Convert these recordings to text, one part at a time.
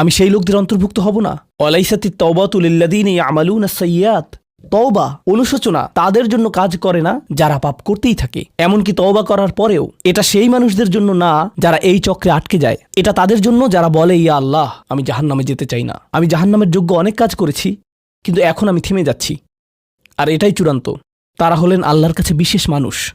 আমি সেই লোকদের অন্তর্ভুক্ত হব না। অলাইসাতি ওয়ালাইসাতি তওবাতুলিল্লাদিন ইয়ামালুন সৈয়াত তওবা, অনুশোচনা তাদের জন্য কাজ করে না, যারা পাপ করতেই থাকে। এমনকি তওবা করার পরেও এটা সেই মানুষদের জন্য না, যারা এই চক্রে আটকে যায়। এটা তাদের জন্য যারা বলে, ইয়া আল্লাহ, আমি জাহান্নামে যেতে চাই না। আমি জাহান্নামের যোগ্য অনেক কাজ করেছি, কিন্তু এখন আমি থেমে যাচ্ছি। আর এটাই চূড়ান্ত। তারা হলেন আল্লাহর কাছে বিশেষ মানুষ।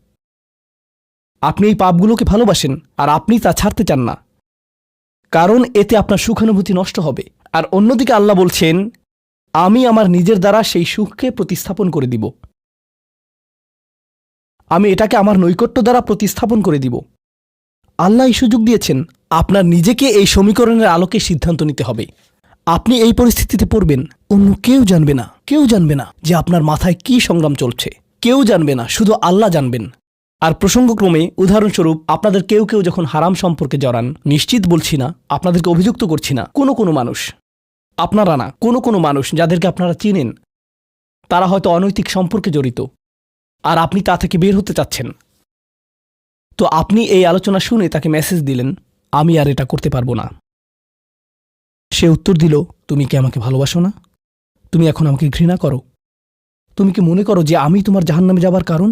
আপনি এই পাপগুলোকে ভালোবাসেন আর আপনি তা ছাড়তে চান না। কারণ এতে আপনার সুখানুভূতি নষ্ট হবে। আর অন্যদিকে আল্লাহ বলছেন, আমি আমার নিজের দ্বারা সেই সুখকে প্রতিস্থাপন করে দিব। আমি এটাকে আমার নৈকট্য দ্বারা প্রতিস্থাপন করে দিব। আল্লাহ এই সুযোগ দিয়েছেন, আপনার নিজেকে এই সমীকরণের আলোকে সিদ্ধান্ত নিতে হবে। আপনি এই পরিস্থিতিতে পড়বেন, অন্য কেউ জানবে না, কেউ জানবে না যে আপনার মাথায় কি সংগ্রাম চলছে। কেউ জানবে না, শুধু আল্লাহ জানবেন। আর প্রসঙ্গক্রমে উদাহরণস্বরূপ আপনাদের কেউ কেউ যখন হারাম সম্পর্কে জড়ান, নিশ্চিত বলছি না, আপনাদেরকে অভিযুক্ত করছি না, কোনো কোনো মানুষ। আপনারা না, কোনো কোনো মানুষ যাদেরকে আপনারা চিনেন, তারা হয়তো অনৈতিক সম্পর্কে জড়িত, আর আপনি তা থেকে বের হতে চাচ্ছেন। তো আপনি এই আলোচনা শুনে তাকে মেসেজ দিলেন, আমি আর এটা করতে পারব না। সে উত্তর দিল, তুমি কি আমাকে ভালোবাসো না? তুমি এখন আমাকে ঘৃণা করো। তুমি কি মনে করো যে আমি তোমার জাহান্নামে যাবার কারণ?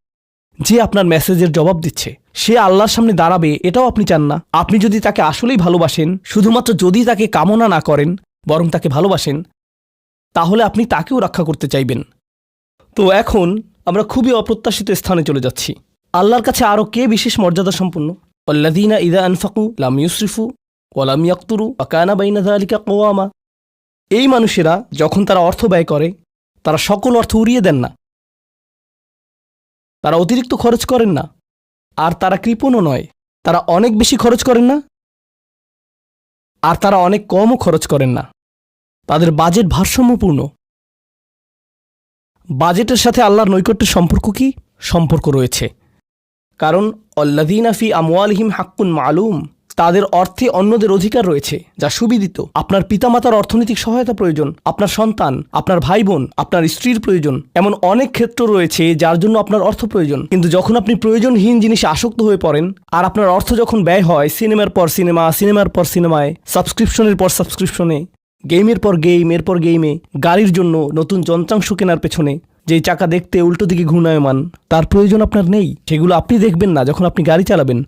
যে আপনার মেসেজের জবাব দিচ্ছে, সে আল্লাহর সামনে দাঁড়াবে, এটাও আপনি চান না। আপনি যদি তাকে আসলেই ভালোবাসেন, শুধুমাত্র যদি তাকে কামনা না করেন, বরং তাকে ভালোবাসেন, তাহলে আপনি তাকেও রক্ষা করতে চাইবেন। তো এখন আমরা খুবই অপ্রত্যাশিত স্থানে চলে যাচ্ছি। আল্লাহর কাছে আরও কে বিশেষ মর্যাদা সম্পন্ন? অল্লাদিনা ইদা আনফাকু লাম ইউসরিফু ওয়ালাম ইয়াক্তুরু আকানা বাইনা দালিকা কোয়ামা এই মানুষেরা যখন তারা অর্থ ব্যয় করে, তারা সকল অর্থ উড়িয়ে দেন না। তারা অতিরিক্ত খরচ করেন না। আর তারা কৃপণও নয়। তারা অনেক বেশি খরচ করেন না। আর তারা অনেক কমও খরচ করেন না। তাদের বাজেট ভারসাম্যপূর্ণ। বাজেটের সাথে আল্লাহর নৈকট্যের সম্পর্ক কি? সম্পর্ক রয়েছে। কারণ অল্লাদিনাফি আমওয়ালহিম হাক্কুন মালুম। তাদের অর্থে অন্যদের অধিকার রয়েছে, যা সুবিদিত। আপনার পিতামাতার অর্থনৈতিক সহায়তা প্রয়োজন, আপনার সন্তান, আপনার ভাই বোন আপনার স্ত্রীর প্রয়োজন, এমন অনেক ক্ষেত্র রয়েছে যার জন্য আপনার অর্থ প্রয়োজন। কিন্তু যখন আপনি প্রয়োজনহীন জিনিসে আসক্ত হয়ে পড়েন, আর আপনার অর্থ যখন ব্যয় হয় সিনেমার পর সিনেমা, সিনেমার পর সিনেমায়, সাবস্ক্রিপশনের পর সাবস্ক্রিপশনে, গেমের পর গেম এরপর গেমে, গাড়ির জন্য নতুন যন্ত্রাংশ কেনার পেছনে যেই চাকা দেখতে উল্টো দিকে ঘূর্ণায়মান, তার প্রয়োজন আপনার নেই। সেগুলো আপনি দেখবেন না যখন আপনি গাড়ি চালাবেন।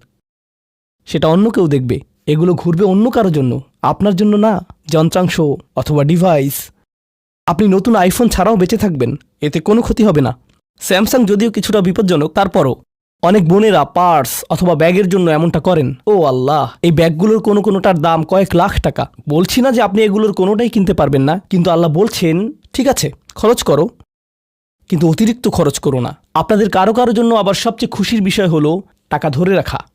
সেটা অন্য কেউ দেখবে। এগুলো ঘুরবে অন্য কারও জন্য। আপনার জন্য না, যন্ত্রাংশ অথবা ডিভাইস আপনি নতুন আইফোন ছাড়াও বেঁচে থাকবেন। এতে কোনো ক্ষতি হবে না। স্যামসাং যদিও কিছুটা বিপজ্জনক, তারপরও অনেক বোনেরা পার্স অথবা ব্যাগের জন্য এমনটা করেন। ও আল্লাহ, এই ব্যাগগুলোর কোনো কোনোটার দাম কয়েক লাখ টাকা। বলছি না যে আপনি এগুলোর কোনোটাই কিনতে পারবেন না, কিন্তু আল্লাহ বলছেন, ঠিক আছে, খরচ করো। কিন্তু অতিরিক্ত খরচ করো না। আপনাদের কারও কারও জন্য আবার সবচেয়ে খুশির বিষয় হলো, টাকা ধরে রাখা।